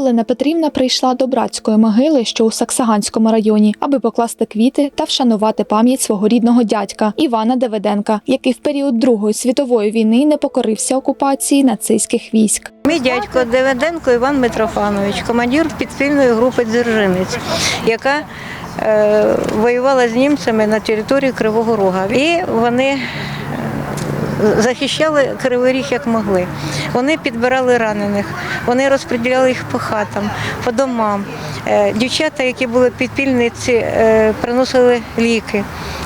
Олена Петрівна прийшла до братської могили, що у Саксаганському районі, аби покласти квіти та вшанувати пам'ять свого рідного дядька Івана Давиденка, який в період Другої світової війни не покорився окупації нацистських військ. Мій дядько Деведенко Іван Митрофанович, командир підпільної групи Дзержинець, яка е, воювала з німцями на території Кривого Рога. І вони захищали Кривий Ріг як могли. Вони підбирали ранених, вони розподіляли їх по хатам, по домам. Е, Дівчата, які були підпільниці, е, приносили ліки.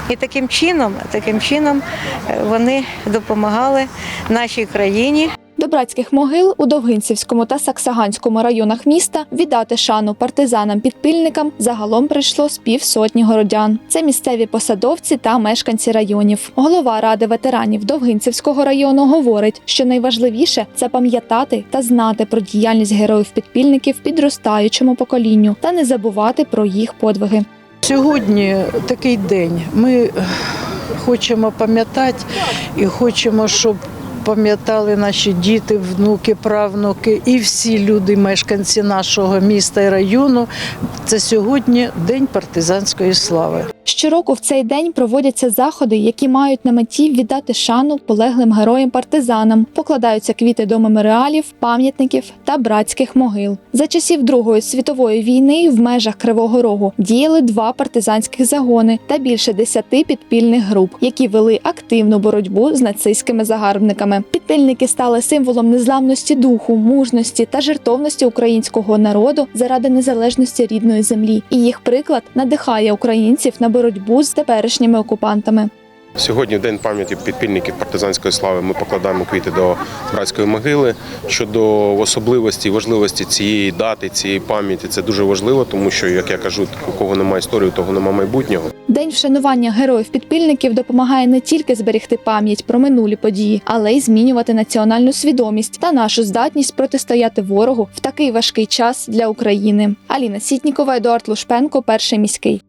І таким чином, таким чином е, вони допомагали нашій країні. Братських могил у Довгинцівському та Саксаганському районах міста віддати шану партизанам-підпільникам загалом прийшло з півсотні городян. Це місцеві посадовці та мешканці районів. Голова ради ветеранів Довгинцівського району говорить, що найважливіше це пам'ятати та знати про діяльність героїв-підпільників підростаючому поколінню та не забувати про їх подвиги. Сьогодні такий день. Ми е, хочемо пам'ятати і хочемо, щоб пам'ятали наші діти, внуки, правнуки і всі люди, мешканці нашого міста і району. Це сьогодні день партизанської слави. Щороку в цей день проводяться заходи, які мають на меті віддати шану полеглим героям-партизанам, покладаються квіти до меморіалів, пам'ятників та братських могил. За часів Другої світової війни в межах Кривого Рогу діяли два партизанських загони та більше десяти підпільних груп, які вели активну боротьбу з нацистськими загарбниками. Підпільники стали символом незламності духу, мужності та жертовності українського народу заради незалежності рідної землі. І їх приклад надихає українців на боротьбу з теперішніми окупантами. Сьогодні, в день пам'яті підпільників партизанської слави, ми покладаємо квіти до братської могили. Щодо особливості і важливості цієї дати, цієї пам'яті, це дуже важливо, тому що, як я кажу, у кого немає історії, того немає майбутнього. День вшанування героїв-підпільників допомагає не тільки зберегти пам'ять про минулі події, але й змінювати національну свідомість та нашу здатність протистояти ворогу в такий важкий час для України. Аліна Сітнікова, Едуард Лушпенко, перший міський.